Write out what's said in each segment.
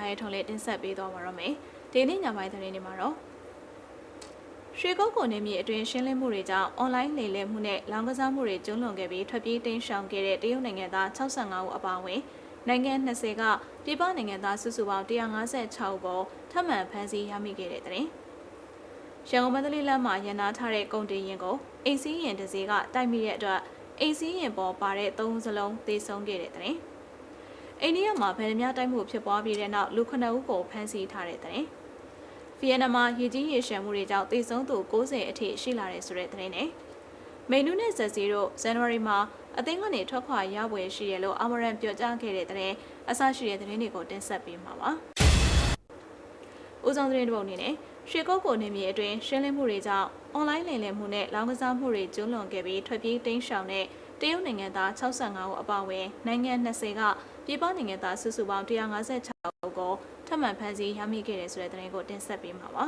ထားတဲ့ထုံးလေးတင်ဆက်ပေးသွားပါရမယ်ဒီနေ့ညပိုင်းသတင်းတွေမှာတော့ရွှေကုန်းကိုနေမြေအတွင်းရှင်းလင်းမှုတွေကြောင့်အွန်လိုင်းလေလည်မှုနဲ့လောင်ကစားမှုတွေကျုံးလွန်ခဲ့ပြီးထွက်ပြေးတိမ်းရှောင်ခဲ့တဲ့တရုတ်နိုင်ငံသား65ဦးအပါအဝင်နိုင်ငံ20ကပြည်ပနိုင်ငံသားစုစုပေါင်း156ဦးကိုထပ်မံဖမ်းဆီးရမိခဲ့တဲ့တဲ့ရန်ကုန်မန္တလေးလမ်းမှာရန်နာထားတဲ့ကုန်တင်ရင်ကိုအိမ်စီးရင်တစ်စီးကတိုက်မိတဲ့အတွက်အိမ်စီးရင်ပေါ်ပါတဲ့သုံးစလုံးသေဆုံးခဲ့တဲ့တဲ့ အိန္ဒိယမှာဗန်ဒမြတိုက်မှုဖြစ်ပွားပြီးတဲ့နောက်လူ9ဦးကိုဖမ်းဆီးထားတဲ့တဲ့ဗီယက်နမ်မှာရေကြီးရေရှမ်းမှုတွေကြောင့်သေဆုံးသူ90အထိရှိလာတယ်ဆိုတဲ့သတင်းနဲ့မိန်နူးနဲ့ဇက်စီတို့ဇန်နဝါရီမှာအသင်းကနေထွက်ခွာရပွဲရှိတယ်လို့အမရန်ပြောကြားခဲ့တဲ့တဲ့အဆရှိတဲ့သတင်းတွေကိုတင်ဆက်ပေးမှာပါ။ဦးဆောင်သတင်းတစ်ပုဒ်အနေနဲ့ရွှေကုတ်ကိုနေမြေအတွင်းရှင်းလင်းမှုတွေကြောင့်အွန်လိုင်းလိမ်လည်မှုနဲ့လောင်းကစားမှုတွေကျူးလွန်ခဲ့ပြီးထွက်ပြေးတိမ်းရှောင်တဲ့ တရုတ်နိုင်ငံသား65ဦးအပါအဝင်နိုင်ငံ20ကပြည်ပနိုင်ငံသားစုစုပေါင်း156ဦးကိုထပ်မံဖမ်းဆီးရမိခဲ့တဲ့ဆိုတဲ့သတင်းကိုတင်ဆက်ပေးမှာပါ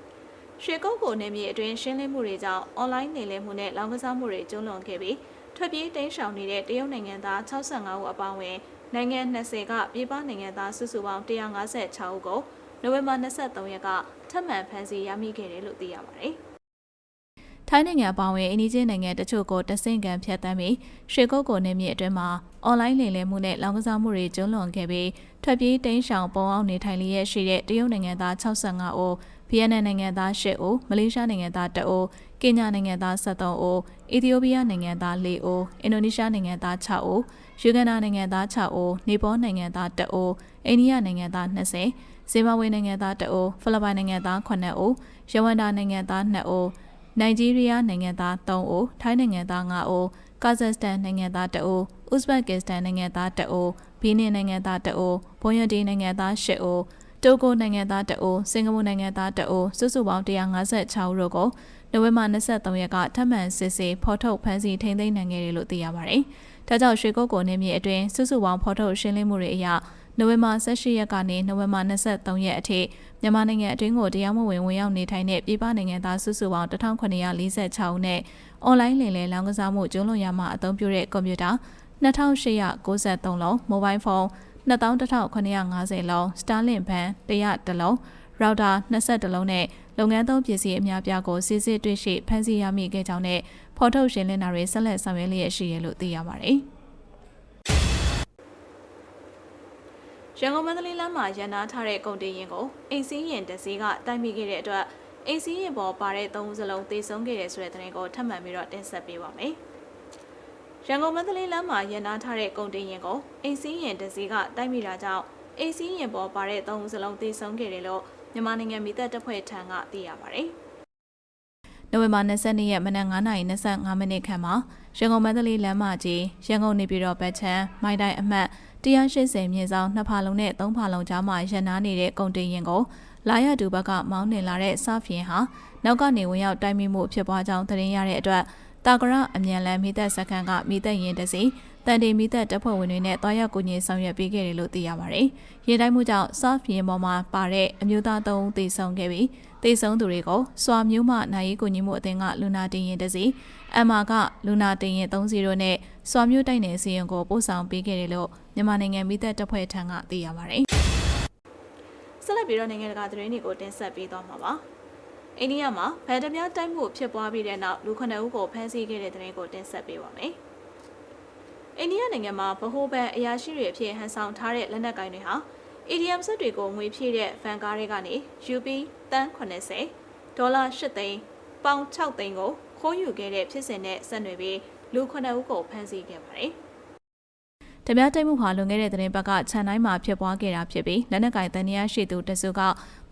။ရွှေကုတ်ကိုနေမြေအတွင်းရှင်းလင်းမှုတွေကြောင့်အွန်လိုင်းနေလည်မှုနဲ့လောင်းကစားမှုတွေကျူးလွန်ခဲ့ပြီးထွက်ပြေးတိမ်းရှောင်နေတဲ့တရုတ်နိုင်ငံသား65ဦးအပါအဝင်နိုင်ငံ20ကပြည်ပနိုင်ငံသားစုစုပေါင်း156ဦးကိုနိုဝင်ဘာ23ရက်ကထပ်မံဖမ်းဆီးရမိခဲ့တယ်လို့သိရပါတယ်။ ထိုင်းနိုင်ငံအပါအဝင်အိန္ဒိယနိုင်ငံတချို့ကိုတဆင့်ကန်ဖျက်ဆီးပြီးရွှေကုတ်ကိုနေမြေအတွင်းမှာအွန်လိုင်းလိမ်လည်မှုနဲ့လောင်ကစားမှုတွေကျုံးလွန်ခဲ့ပြီးထွက်ပြေးတိမ်းရှောင်ပုံအောင်နေထိုင်လျက်ရှိတဲ့တရုတ်နိုင်ငံသား65ဦးဗီယက်နမ်နိုင်ငံသား10ဦးမလေးရှားနိုင်ငံသား2ဦးကင်ညာနိုင်ငံသား73ဦးအီသီယိုးပီးယားနိုင်ငံသား4ဦးအင်ဒိုနီးရှားနိုင်ငံသား6ဦးယူဂန်ဒါနိုင်ငံသား6ဦးနေပေါနိုင်ငံသား2ဦးအိန္ဒိယနိုင်ငံသား20ဇင်ဘာဘွေနိုင်ငံသား2ဦးဖိလစ်ပိုင်နိုင်ငံသား9ဦးယဝန်ဒါနိုင်ငံသား2ဦး နိုင်ဂျီးရီးယားနိုင်ငံသား3ဦးထိုင်းနိုင်ငံသား5ဦးကာဇက်စတန်နိုင်ငံသား2ဦးဥဇဘက်ကစ္စတန်နိုင်ငံသား2ဦးဘီနင်နိုင်ငံသား2ဦးဘွန်ယဒီနိုင်ငံသား10ဦးတိုဂိုနိုင်ငံသား2ဦးစင်ကာပူနိုင်ငံသား2ဦးစုစုပေါင်း156ဦးတို့ကိုနိုဝင်ဘာ23ရက်ကထပ်မံစစ်ဆေးဖော်ထုတ်ဖမ်းဆီးထိန်းသိမ်းနိုင်ခဲ့တယ်လို့သိရပါတယ်။ဒါကြောင့်ရွှေကုတ်ကိုနေမြေအတွင်းစုစုပေါင်းဖော်ထုတ်ရှင်းလင်းမှုတွေအရ နိုဝင်ဘာ18ရက်ကနေနိုဝင်ဘာ23ရက်အထိမြန်မာနိုင်ငံအတွင်းကိုတရားမဝင်ဝင်ရောက်နေထိုင်တဲ့ပြည်ပနိုင်ငံသားစုစုပေါင်း1946ဦးနဲ့အွန်လိုင်းလင်လယ်လောင်းကစားမှုကျုံးလွန်ရမှအသုံးပြုတဲ့ကွန်ပျူတာ2893လုံးမိုဘိုင်းဖုန်း21,950လုံး Starlink ဘန်100လုံး router 20လုံးနဲ့လုပ်ငန်းသုံးပစ္စည်းအများပြားကိုစစ်စစ်တွေ့ရှိဖမ်းဆီးရမိခဲ့ကြောင်းနဲ့ဖော်ထုတ်ရှင်းလင်းတာတွေဆက်လက်ဆောင်ရွက်လျက်ရှိရလို့သိရပါတယ်။ ရန်ကုန်မန္တလေးလမ်းမှာရန်နာထားတဲ့ကုန်တင်ရင်ကိုအိမ်စီးရင်တစည်းကတိုက်မိခဲ့တဲ့အတွက်အိမ်စီးရင်ပေါ်ပါတဲ့သုံးစလုံးသေဆုံးခဲ့တဲ့ဆိုတဲ့သတင်းကိုထပ်မံပြီးတော့တင်ဆက်ပေးပါမယ်။ရန်ကုန်မန္တလေးလမ်းမှာရန်နာထားတဲ့ကုန်တင်ရင်ကိုအိမ်စီးရင်တစည်းကတိုက်မိတာကြောင့်အိမ်စီးရင်ပေါ်ပါတဲ့သုံးစလုံးသေဆုံးခဲ့တယ်လို့မြန်မာနိုင်ငံမိသက်တပ်ဖွဲ့ထံကသိရပါတယ်။နိုဝင်ဘာ22ရက်မနက်9:25မိနစ်ခန့်မှာရန်ကုန်မန္တလေးလမ်းမကြီးရန်ကုန်နေပြည်တော်ဘက်ချမ်းမိုင်းတိုင်းအမှတ် 180မြင်းဆောင်နှစ်ဖာလုံးနဲ့သုံးဖာလုံးကြားမှာရန်နာနေတဲ့ကုန်တင်ရင်ကိုလာရတူဘက်ကမောင်းနှင်လာတဲ့စဖျင်ဟာနောက်ကနေဝင်ရောက်တိုက်မိမှုဖြစ်ပွားကြောင်းသတင်းရတဲ့အတွက် တာကရအမြန်လန်မိသက်စခန်းကမိသက်ရင်တစီတန်တီမိသက်တပ်ဖွဲ့ဝင်တွေနဲ့တွားရောက်ကူညီဆောင်ရွက်ပေးခဲ့တယ်လို့သိရပါတယ်။ရေတိုင်းမှုကြောင့်ဆော့ဖ်ရင်ပေါ်မှာပါတဲ့အမျိုးသား၃ဦးသေဆုံးခဲ့ပြီးသေဆုံးသူတွေကိုစွာမျိုးမှနိုင်ရေးကူညီမှုအသင်းကလူနာတင်ရင်တစီအမ်မာကလူနာတင်ရင်30နဲ့စွာမျိုးတိုက်နယ်စီရင်ကိုပို့ဆောင်ပေးခဲ့တယ်လို့မြန်မာနိုင်ငံမိသက်တပ်ဖွဲ့ထံကသိရပါတယ်။ဆက်လက်ပြီးတော့နိုင်ငံတကာသတင်းတွေကိုတင်ဆက်ပေးသွားမှာပါ။ အိန္ဒိယမှာဗန်ဒမြတိုက်မှုဖြစ်ပွားပြီးတဲ့နောက်လူ9ဦးကိုဖမ်းဆီးခဲ့တဲ့သတင်းကိုတင်ဆက်ပေးပါမယ်။အိန္ဒိယနိုင်ငံမှာဗဟိုဘဏ်အရာရှိတွေအဖြစ်ဟန်ဆောင်ထားတဲ့လက်နက်ကိုင်တွေဟာ ATM စက်တွေကိုငွေဖြည့်တဲ့ဗန်ကားတွေကနေ UP တန်း80ဒေါ်လာ8သိန်းပေါင်6သိန်းကိုခိုးယူခဲ့တဲ့ဖြစ်စဉ်နဲ့ဆက်နွယ်ပြီးလူ9ဦးကိုဖမ်းဆီးခဲ့ပါတယ်။ တပြားတိုက်မှုဟာလွန်ခဲ့တဲ့သတင်းပတ်ကခြံတိုင်းမှာဖြစ်ပွားခဲ့တာဖြစ်ပြီးလက်နက်ကင်တန်နီယာရှိသူတစုက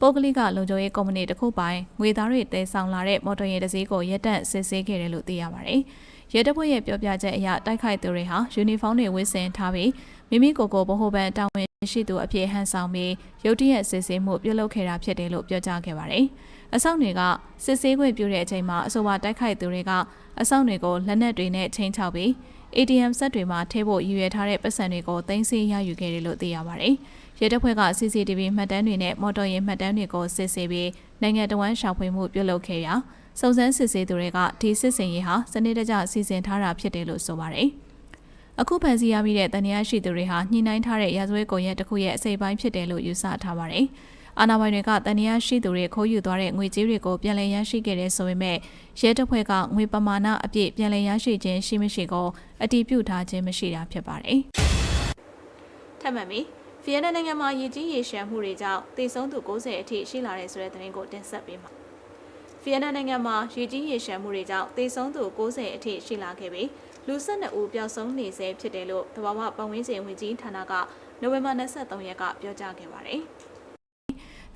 ပုဂ္ဂလိကလုံခြုံရေးကုမ္ပဏီတစ်ခုပိုင်ငွေသားတွေတည်ဆောင်လာတဲ့မော်တော်ယာဉ်တစ်စီးကိုရက်တက်စစ်ဆေးခဲ့တယ်လို့သိရပါတယ်။ရဲတပ်ဖွဲ့ရဲ့ပြောပြချက်အရတိုက်ခိုက်သူတွေဟာယူနီဖောင်းတွေဝတ်ဆင်ထားပြီးမိမိကိုယ်ကိုဗဟိုဘဏ်တာဝန်ရှိသူအဖြစ်ဟန်ဆောင်ပြီးရုတ်တရက်စစ်ဆေးမှုပြုလုပ်ခဲ့တာဖြစ်တယ်လို့ပြောကြားခဲ့ပါတယ်။အဆောင်တွေကစစ်ဆေးခွင့်ပြုတဲ့အချိန်မှာအဆိုပါတိုက်ခိုက်သူတွေကအဆောင်တွေကိုလက်နက်တွေနဲ့ချိန်ချောက်ပြီး ATM စက်တွေမှာထဲဖို့ရည်ရွယ်ထားတဲ့ပတ်စံတွေကိုတင်စီရယူခဲ့တယ်လို့သိရပါတယ်။ရဲတပ်ဖွဲ့က CCTV မှတ်တမ်းတွေနဲ့မော်တော်ယာဉ်မှတ်တမ်းတွေကိုစစ်ဆေးပြီးနိုင်ငံတော်ဝန်ရှာဖွေမှုပြုလုပ်ခဲ့ရာစုံစမ်းစစ်ဆေးသူတွေကဒီစစ်စင်ရေးဟာစနစ်တကျစီစဉ်ထားတာဖြစ်တယ်လို့ဆိုပါတယ်။အခုဖန်စီရမိတဲ့တန်တရားရှိသူတွေဟာညှိနှိုင်းထားတဲ့ရာဇဝဲကွန်ရက်တစ်ခုရဲ့အစိပ်ပိုင်းဖြစ်တယ်လို့ယူဆထားပါတယ်။ အာဏာပိုင်တွေကတန်တရားရှိသူတွေခိုးယူသွားတဲ့ငွေကြေးတွေကိုပြန်လည်ရရှိခဲ့တဲ့ဆိုပေမဲ့ရဲတပ်ဖွဲ့ကငွေပမာဏအပြည့်ပြန်လည်ရရှိခြင်းရှိမရှိကိုအတည်ပြုထားခြင်းမရှိတာဖြစ်ပါတယ်။ထပ်မံပြီးဗီယက်နမ်နိုင်ငံမှာရည်ကြီးရေရှမ်းမှုတွေကြောင့်တည်ဆုံးသူ90အထိရှိလာတဲ့ဆိုတဲ့သတင်းကိုတင်ဆက်ပေးမှာ။ဗီယက်နမ်နိုင်ငံမှာရည်ကြီးရေရှမ်းမှုတွေကြောင့်တည်ဆုံးသူ90အထိရှိလာခဲ့ပြီးလူ12ဦးပျောက်ဆုံးနေဆဲဖြစ်တယ်လို့တဘာဝပတ်ဝန်းကျင်ဝင်ကြီးဌာနကနိုဝင်ဘာ23ရက်ကပြောကြားခဲ့ပါတယ်။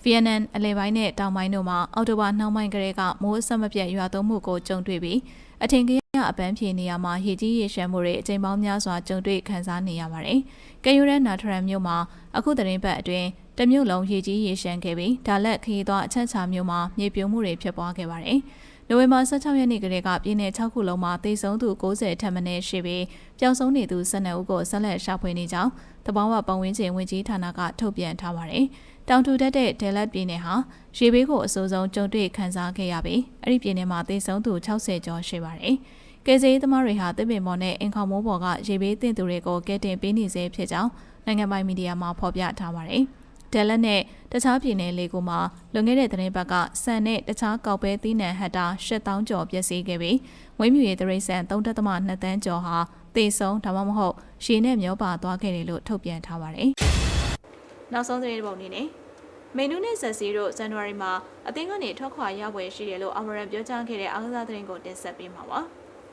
ဗီယက်နမ်အလဲပိုင်းနဲ့တောင်ပိုင်းတို့မှာအော်တိုဘာနှောင်းပိုင်းကလေးကမိုးအဆက်မပြတ်ရွာသွန်းမှုကိုကြုံတွေ့ပြီးအထင်ကြီးအပန်းဖြေနေရမှာရေကြီးရေရှမ်းမှုတွေအကြိမ်ပေါင်းများစွာကြုံတွေ့ခံစားနေရပါတယ်။ကယူရဲနာထရန်မြို့မှာအခုသတင်းပတ်အတွင်းတမြို့လုံးရေကြီးရေရှမ်းခဲ့ပြီးဒါလက်ခရီးသွားအချက်ချာမြို့မှာမြေပြိုမှုတွေဖြစ်ပွားခဲ့ပါတယ်။နိုဝင်ဘာ16ရက်နေ့ကလေးကပြည်내6ခုလုံးမှာသေဆုံးသူ90ထက်မနည်းရှိပြီးပျောက်ဆုံးနေသူ12ဦးကိုဆက်လက်ရှာဖွေနေကြောင်းတဘောဝပတ်ဝန်းကျင်ဝင်ကြီးဌာနကထုတ်ပြန်ထားပါတယ်။ တောင်ထူတက်တဲ့ဒဲလက်ပြည်နယ်ဟာရေဘေးကိုအဆိုးဆုံးကြုံတွေ့ခံစားခဲ့ရပြီးအဲ့ဒီပြည်နယ်မှာသေဆုံးသူ60ကျော်ရှိပါတယ်။ကယ်ဆယ်ရေးသမားတွေဟာတစ်ပင်ပေါ်နဲ့အင်ခေါမိုးပေါ်ကရေဘေးတင်သူတွေကိုကဲတင်ပေးနေစေဖြစ်ကြောင်းနိုင်ငံပိုင်မီဒီယာမှာဖော်ပြထားပါတယ်။ဒဲလက်နဲ့တခြားပြည်နယ်လေးခုမှာလွန်ခဲ့တဲ့သတင်းပတ်ကဆန်နဲ့တခြားကောက်ပဲသီးနှံဟက်တာ8000ကျော်ပျက်စီးခဲ့ပြီးဝိမြူရေးတရိတ်ဆန်3.2တန်းကျော်ဟာသေဆုံးဒါမှမဟုတ်ရှည်နဲ့မျောပါသွားခဲ့တယ်လို့ထုတ်ပြန်ထားပါတယ်။ နောက်ဆုံးသတင်းပုံအနေနဲ့မေနူးနဲ့ဆက်စီတို့ဇန်နဝါရီမှာအသင်းကနေထွက်ခွာရပွဲရှိတယ်လို့အမရန်ပြောကြားခဲ့တဲ့အားကစားသတင်းကိုတင်ဆက်ပေးမှာပါ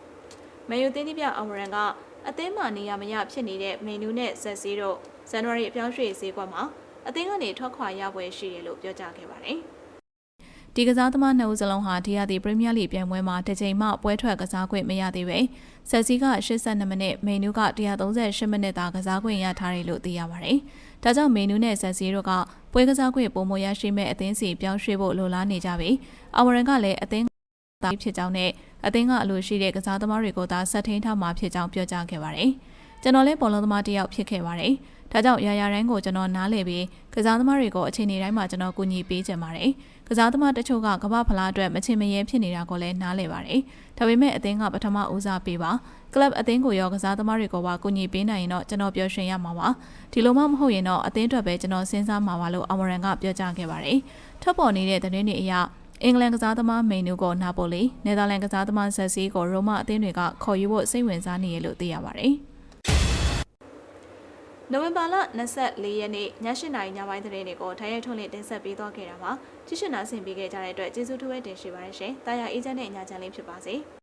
။မေယူတင်းတိပြအမရန်ကအသင်းမှာနေရမရဖြစ်နေတဲ့မေနူးနဲ့ဆက်စီတို့ဇန်နဝါရီအပြောင်းရွှေ့ဈေးကွက်မှာအသင်းကနေထွက်ခွာရပွဲရှိတယ်လို့ပြောကြားခဲ့ပါတယ်။ဒီကစားသမားနှစ်ဦးစလုံးဟာဒီယာတီပရီးမီးယားလိပြိုင်ပွဲမှာတစ်ချိန်မှပွဲထွက်ကစားခွင့်မရသေးပဲဆက်စီက82မိနစ်မေနူးက138မိနစ်သာကစားခွင့်ရထားတယ်လို့သိရပါတယ်။ ဒါကြောင့်မေနူးနဲ့ဆက်စီတို့ကပွဲကစားခွင့်ပုံမရရှိမဲ့အသင်းစီပြောင်းရွှေ့ဖို့လိုလားနေကြပြီးအဝရန်ကလည်းအသင်းသားဖြစ်ကြောင်းနဲ့အသင်းကအလိုရှိတဲ့ကစားသမားတွေကိုသာဆက်ထင်းထားမှာဖြစ်ကြောင်းပြောကြားခဲ့ပါတယ်။ကျွန်တော်လည်းဘောလုံးသမားတစ်ယောက်ဖြစ်ခဲ့ပါတယ်။ဒါကြောင့်ရာရာတိုင်းကိုကျွန်တော်နားလည်ပြီးကစားသမားတွေကိုအချိန်ဒီတိုင်းမှာကျွန်တော်ကူညီပေးကြပါတယ်။ ကစားသမားတချို့ကကမ္ဘာဖလားအတွက်မချင်မရဲဖြစ်နေတာကိုလည်းနားလည်ပါတယ်။ဒါပေမဲ့အသင်းကပထမဦးစားပေးပါ။ကလပ်အသင်းကိုရောကစားသမားတွေကိုပါကူညီပေးနိုင်ရင်တော့ကျွန်တော်ပျော်ရွှင်ရမှာပါ။ဒီလိုမှမဟုတ်ရင်တော့အသင်းအတွက်ပဲကျွန်တော်စဉ်းစားမှာပါလို့အမရန်ကပြောကြားခဲ့ပါတယ်။ထပ်ပေါ်နေတဲ့သတင်းတွေအရအင်္ဂလန်ကစားသမားမိန်နူကိုနာပိုလီနယ်သာလန်ကစားသမားဆက်စီကိုရိုမအသင်းတွေကခေါ်ယူဖို့စိတ်ဝင်စားနေရလို့သိရပါတယ်။ နိုဝင်ဘာလ24ရက်နေ့ည8:00နာရီညပိုင်းသတင်းတွေကိုထိုင်းရဲထုံးလေးတင်ဆက်ပေးသွားခဲ့တာပါကြည့်ရှုနာဆင်ပေးခဲ့ကြတဲ့အတွက်ကျေးဇူးထူးပဲတင်ရှိပါတယ်ရှင်။တာယာအေဂျင့်နဲ့အညာချန်လေးဖြစ်ပါစေ။